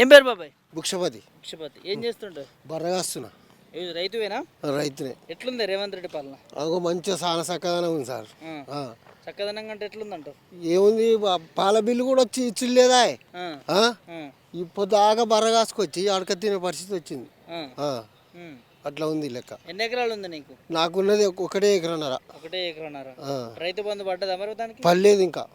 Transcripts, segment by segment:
ఏం పేరు బాబాయ్? భిక్షపతి భిక్షపతి ఏం చేస్తుంటావు? ఏ రైతువేనా? రైతునే. ఎట్లుంది రేవంత్ రెడ్డి పాలన? అగో మంచిగా చాలా చక్కగానే ఉంది సార్. చక్కదనంగా అంటే ఎట్లుందంటావు? ఏముంది పాల బిల్లు కూడా వచ్చి ఇచ్చిలేదా ఇప్పుడు దాకా బర్రగాసుకొచ్చి అడక తినే పరిస్థితి వచ్చింది. అట్లా ఉంది లెక్క. ఎన్ని ఎకరాలు ఉంది నీకు? నాకున్నది ఒక- ఒకటే ఎకరన్నర. ఒకటే ఎకరన్నర. రైతు బంధు పడ్డదా మరి దానికి? పర్లేదు ఇంకా.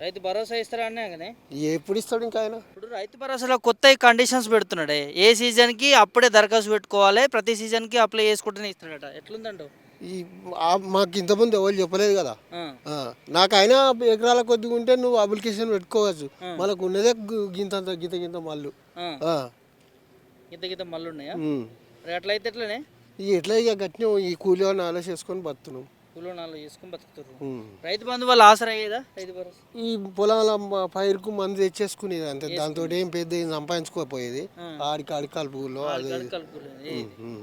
రైతు భరోసా ఇస్తారా అనే కానీ ఎప్పుడు ఇస్తాడు ఇంకా ఆయన? ఇప్పుడు రైతు భరోసాలో కొత్త కండిషన్స్ పెడుతున్నాడే. ఏ సీజన్కి అప్పుడే దరఖాస్తు పెట్టుకోవాలి ప్రతి సీజన్కి అప్లై చేసుకుంటూనే ఇస్తున్నాడట ఎట్లుందంటావు? ఈ మాకు ఇంతకుముందు ఎవరు చెప్పలేదు కదా. నాకు అయినా ఎకరాల కొద్దిగా ఉంటే నువ్వు అప్లికేషన్ పెట్టుకోవచ్చు. మనకు ఉన్నదే గింత గింత గింత మళ్ళు. ఇంత గిత మళ్ళీ ఉన్నాయా అట్లయితే ఎట్లనే? ఎట్లా ఇక గట్టిన ఈ కూలి వాళ్ళని ఆలోచించుకొని బతున్నాం కూలో నాలుగు చేసుకుని బతుకుతారు. రైతు బంధు వాళ్ళు ఆసరా అయ్యేదా? రైతు భరోసా? ఈ పొలాల పైరుకు మందు తెచ్చేసుకునేది అంతే. దాంతో ఏం పెద్ద ఏం సంపాదించుకోపోయేది ఆడికి ఆడికి కలుపులో.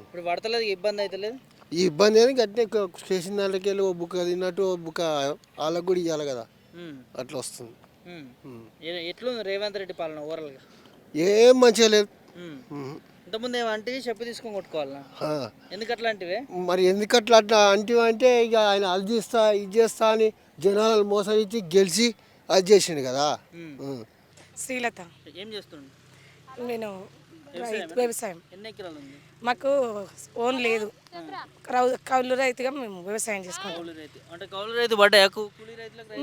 ఇప్పుడు పడతలేదు ఇబ్బంది అవుతలేదు ఈ ఇబ్బంది అని గట్టిన స్టేషన్ దాంట్లోకి వెళ్ళి ఓ బుక్క తిన్నట్టు ఓ బుక్క వాళ్ళకు కూడా ఇవ్వాలి కదా. అట్లా వస్తుంది. ఎట్లుంది రేవంత్ రెడ్డి పాలన ఓవరాల్గా ఏం మంచిగా లేదు. ఇంతకుముందు ఏమంటే చెప్పు తీసుకొని కొట్టుకోవాలనా? ఆ. ఎందుకు అట్లాంటివే? మరి ఎందుకు అట్లా అట్లా అంటే అంటే ఇక ఆయన అది చేస్తా ఇది చేస్తా అని జనాలను మోసగించి గెలిచి అది చేసిండు కదా. శ్రీలత. ఏం చేస్తుండు? నేను వ్యవసాయం మాకు ఓన్ లేదు. కౌలు రైతుగా మేము వ్యవసాయం చేసుకుంటాం.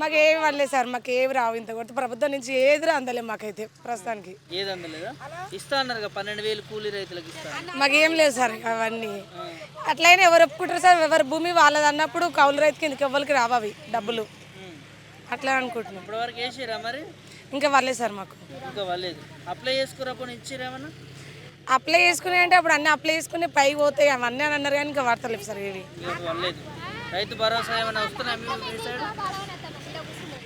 మాకు ఏమి వాళ్ళే సార్. మాకు ఏవి రావు ఇంత కొడితే. ప్రభుత్వం నుంచి ఏది అందలే మాకైతే ప్రస్తుతానికి. అందలేదా? మాకు ఏం లేదు సార్ అవన్నీ. అట్లయినా ఎవరు ఒప్పుకుంటారు సార్? ఎవరి భూమి వాళ్ళది అన్నప్పుడు కౌలు రైతు కిందకి ఎవరికి రావు అవి డబ్బులు. అట్లా అనుకుంటున్నాం. ఇంకా వాళ్ళే సార్ మాకు. ఇంకా అప్లై చేసుకురా పోనీ ఇచ్చిరేమన్నా అప్లై చేసుకునే అంటే అప్పుడు అన్ని అప్లై చేసుకుని పై పోతాయి అవన్నీ అని అన్నారు కానీ ఇంకా వాడతలేవు సార్ వాళ్ళేది రైతు భరోసా ఏమైనా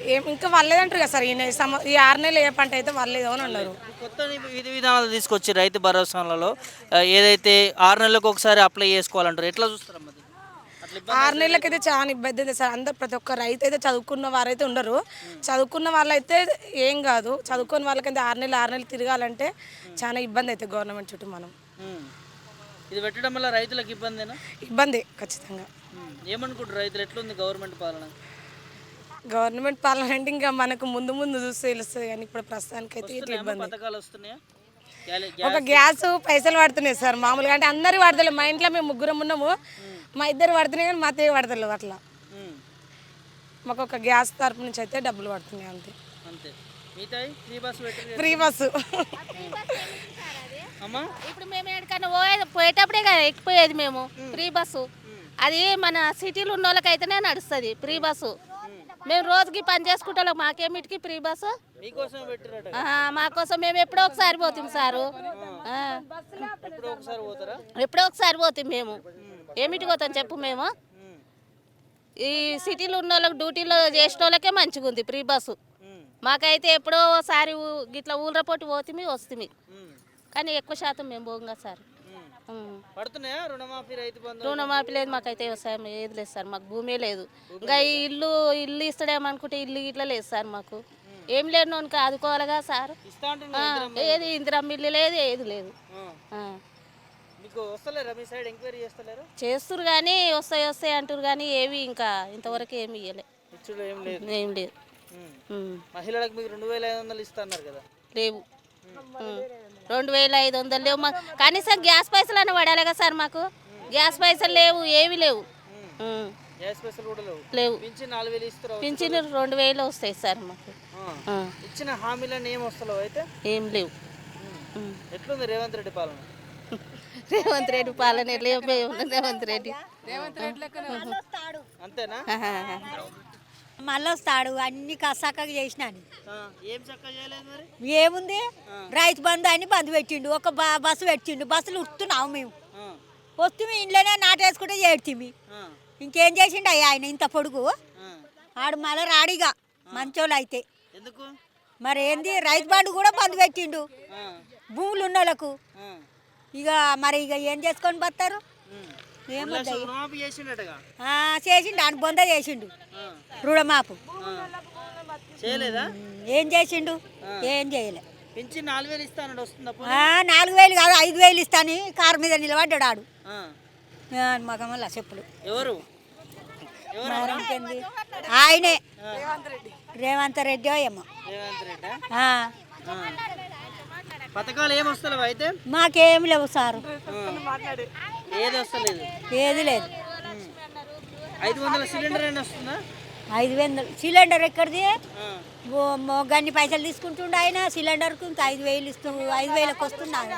ఏం ఇంకా వాళ్ళేదంటారు కదా సార్ ఈ నె- సమ- ఈ ఆరు నెలలు ఏ పంట అయితే వాళ్ళేదో అని అన్నారు. కొత్త విధి విధానాలు తీసుకొచ్చి రైతు భరోసాలలో ఏదైతే ఆరు నెలలకు ఒకసారి అప్లై చేసుకోవాలంటారు ఎట్లా చూస్తారమ్మా ఇబ్బంది ఆరు నెలలకైతే చాలా ఇబ్బంది ఉంది సార్. అందరు ప్రతి ఒక్క రైతు అయితే చదువుకున్న వారైతే ఉండరు. చదువుకున్న వాళ్ళైతే ఏం కాదు. చదువుకున్న వాళ్ళకైతే ఆరు నెలలు ఆరు నెలలు తిరగాలంటే చాలా ఇబ్బంది అవుతుంది గవర్నమెంట్ చుట్టూ మనం. ఇది పెట్టడం వల్ల రైతులకు ఇబ్బందేనా? ఇబ్బంది ఖచ్చితంగా. ఏమనుకుంటారు రైతులు? ఎట్లుంది గవర్నమెంట్ పాలన? గవర్నమెంట్ పాలన అంటే ఇంకా మనకు ముందు ముందు చూస్తే తెలుస్తుంది కానీ ఇప్పుడు ప్రస్తుతానికి అయితే ఇట్లా ఇబ్బంది. పథకాలు వస్తున్నాయా? గ్యాలే- ఒక గ్యాస్ పైసలు పడుతున్నాయి సార్. మామూలుగా అంటే అందరి పడతలేవు మా ఇంట్లో మేము ముగ్గురం ఉన్నాము. మా ఇద్దరు పడుతున్నాయి కానీ మా అత్తయ్య పడతలేవు అట్లా. మాకు ఒక గ్యాస్ తరపు నుంచి అయితే డబ్బులు పడుతున్నాయి అంతే. ఫ్రీ బస్సు అమ్మా? ఇప్పుడు మేము ఎక్కడికైనా పోయేది పోయేటప్పుడే కదా ఎక్కిపోయేది మేము. Free bus. అది మన సిటీలో ఉన్న వాళ్ళకైతేనే నడుస్తుంది ఫ్రీ బస్సు. మేము. రోజుకి పని చేసుకుంటాం. మాకేమిటికి ఫ్రీ బస్సు? మీకోసం పెట్టిరట ఆ, మా కోసం మేము ఎప్పుడో ఒకసారి పోతాం సారు. ఆ, ఎప్పుడో ఒకసారి పోతారా? ఎప్పుడో ఒకసారి పోతాం మేము. ఏమిటి పోతాం చెప్పు మేము. ఈ సిటీలో ఉన్న వాళ్ళకి డ్యూటీలో చేసిన వాళ్ళకే మంచిగా ఉంది ఫ్రీ బస్సు. మాకైతే ఎప్పుడో ఒకసారి గిట్లా ఊళ్ళపోటీ పోతుంది వస్తుంది. కానీ ఎక్కువ శాతం మేము పోం కదా సార్ రుణమాఫీ లేదు మాకైతే వ్యవసాయం ఏది లేదు సార్. మాకు భూమే లేదు. ఇంకా ఈ ఇల్లు ఇల్లు ఇస్తాడేమో అనుకుంటే ఇల్లు ఇట్లా లేదు సార్ మాకు. ఏం లేదు నోనికి ఆదుకోవాలిగా సార్. ఏది ఇందిరా మిల్లు లేదు ఏది లేదు. మీకు వస్తలేరా? మీ సైడ్ ఎంక్వైరీ చేస్తలేరా? చేస్తురు కానీ వస్తాయి వస్తాయి అంటారు కానీ ఏవి ఇంకా ఇంతవరకు ఏమి ఇవ్వలే ఇచ్చుడు ఏం లేదు. ఏం లేదు. ఉమ్. మహిళలకు మీకు రెండు వేల ఐదు వందలు ఇస్తా అన్నారు కదా? లేవు. ఉమ్. రెండు వేల ఐదు వందలు లేవు. మాకు కనీసం గ్యాస్ పైసలు అని పడాలి కదా సార్ మాకు. గ్యాస్ పైసలు లేవు ఏవి లేవు. ఉమ్. గ్యాస్ పైసలు కూడా లేవు. లేవు. పెంచి నాలుగు వేలు ఇస్తారు పింఛన్ రెండు వేలు వస్తాయి సార్ మాకు. ఆ. ఇచ్చిన హామీలన్నీ ఏం వస్తలేవు అయితే? ఏం లేవు. ఉమ్. ఎట్లుంది రేవంత్ రెడ్డి పాలన? రేవంత్ రెడ్డి పాలన లేవు రేవంత్ రెడ్డి. అంతేనా? మళ్ళొస్తాడు. అన్ని కసాకగా చేసినాను ఆ, ఏం చక్కగా చేయలేదు మరి? ఏముంది? రైతు బంధు అని బంధు పెట్టిండు. ఒక బ- బస్సు పెట్టిండు. బస్సులు ఉత్తున్నాము మేము. వస్తే ఇంట్లోనే నాటేసుకుంటే చేడుతుంది ఆ, ఇంకేం చేసిండు అయ్యా ఆయన ఇంత పొడుగు. ఆడు మళ్ళీ రాడిగా. మంచోళ్ళు అయితే ఎందుకు? మరి ఏంది రైతు బంధు కూడా బంధు పెట్టిండు. భూములు ఉన్న వాళ్ళకు ఇక మరి ఇక ఏం చేసుకొని ఆ, చేసిండు ఆయన బొంద చేసిండు. రుణమాపు. ఏం చేసిండు? ఏం చేయలే. నాలుగు వేలు కాదు ఐదు వేలు ఇస్తాని కారు మీద నిలబడ్డాడు ఆడు. ఆ. ఆ, మగం వల్ల చెప్పులు. ఎవరు? ఆయనే. రేవంత్ రెడ్డి. ఏమో. రేవంత్ రెడ్డి? ఆ, పథకాలు ఏం వస్తలేవు అయితే? మాకేం లేవు సారు. ఏది వస్తలేదు ఏది లేదు. ఐదు వందల సిలిండర్ వస్తుందా? ఐదు వందలు సిలిండర్ ఎక్కడిది? గన్ని పైసలు తీసుకుంటుండే ఆయన సిలిండర్కు ఇంకా ఐదు వేలు ఇస్తూ ఐదు వేలకు వస్తుంది ఆయన.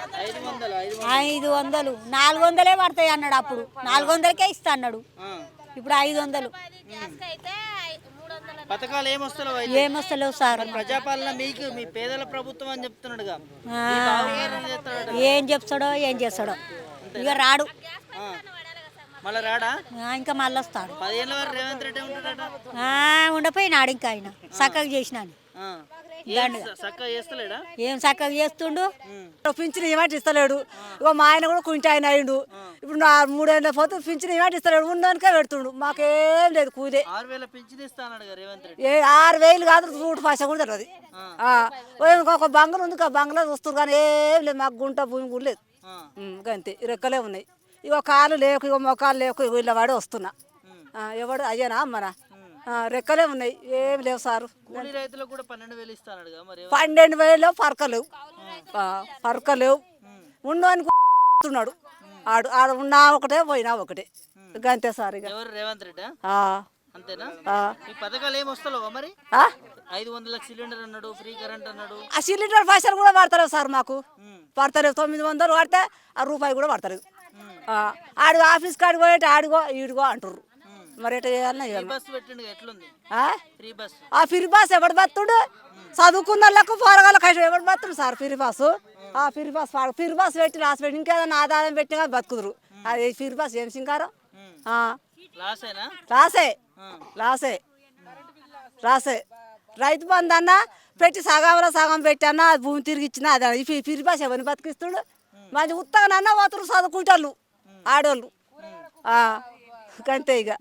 ఐదు వందలు నాలుగు వందలే పడతాయి అన్నాడు అప్పుడు. నాలుగు వందలకే ఇస్తా అన్నాడు. ఇప్పుడు ఐదు వందలు. పథకాలు ఏం వస్తలేవు అయితే? ఏమొస్తలేవు సార్. ప్రజాపాలన మీకు మీ పేదల ప్రభుత్వం అని చెప్తున్నాడుగా. ఏం చెప్తాడో ఏం చేస్తాడో. ఇక రాడు. మళ్ళీ రాడా? ఇంకా మళ్ళీ వస్తాడు పదిహేను వరకు రేవంత్ రెడ్డి ఉండిపోయినాడు ఇంకా ఆయన. చక్కగా చేసినాను. ఏం చక్కగా చేస్తుండు? పింఛన్ ఏమాట ఇస్తలేడు. ఇగో మా ఆయన కూడా కుంటి ఆయన అయిండు. ఇప్పుడు నా మూడేళ్ళ పోతే పింఛన్ ఏమాట ఇస్తలేడు. ఉండడానికే పెడుతుండు. మాకేం లేదు రెడ్డి. ఏ ఆరు వేలు కాదు నూట భాష కూడా తెలియదు ఇంకొక బంగ్లా ఉంది ఆ బంగ్లా చూస్తారు కానీ ఏం లేదు. మాకు గుంట భూమి కూడా లేదు. గంతే రెక్కలే ఉన్నాయి. ఇగో కాళ్ళు లేకు ఇగో మొక్కలు లేకు ఇలా వాడి వస్తున్నా. ఎవడు అయ్యానా అమ్మనా? రెక్కలే ఉన్నాయి. ఏం లేవు సారు. రైతులకు కూడా పన్నెండు వేలు ఇస్తానడుగా మరి ఏమ- పన్నెండు వేలు పరకలేవు పరకలేవు ఉండని ఉన్నాడు. ఆడు ఆడు ఉన్నా ఒకటే పోయినా ఒకటే. గంతే సార్ ఇక. రేవంత్ రెడ్డి? అంతేనా. మీ పథకాలు ఏం వస్తలేవా మరి? ఆ? ఐదు వందలకు సిలిండర్ అన్నాడు ఫ్రీ కరెంట్ అన్నాడు. ఆ సిలిండర్ పైసలు కూడా పడతలేవు సార్ మాకు. పడతలేవు. తొమ్మిది వందలు పడితే ఆ రూపాయి కూడా పడతలేదు. ఆ, ఆడు ఆఫీస్ కాడికి పోయేట ఆడుగో ఈడుగో అంటారు మరి ఎట్లా ఫ్రీ చేయాలి. బస్ ఆ? ఫ్రీ బస్ ఫిరిబాస్ ఎవడు బతుడు చదువుకున్న వాళ్ళకు పోరగాళ్ళకి అయితే ఎవడు బతుడు సార్ ఫిరిబాసు ఆ ఫిరిబాస్ ఫిరిబాస్ పెట్టి రాసి పెట్టి ఇంకేదైనా ఆదాయం పెట్టినా బతుకుదురు. అది ఫిరిబాస్ ఏం సింగారం? రాసే రాసే రాసే రైతు బంధు అన్న పెట్టి సగంలో సగం పెట్టన్నా భూమి తిరిగి ఇచ్చిన అది ఈ ఫి- ఫిరిబాస్ ఎవరిని బతికిస్తుడు? మంచి ఉత్తగానన్నా పోతురు చదువుకుంటారు ఆడోళ్ళు. అంతే ఇక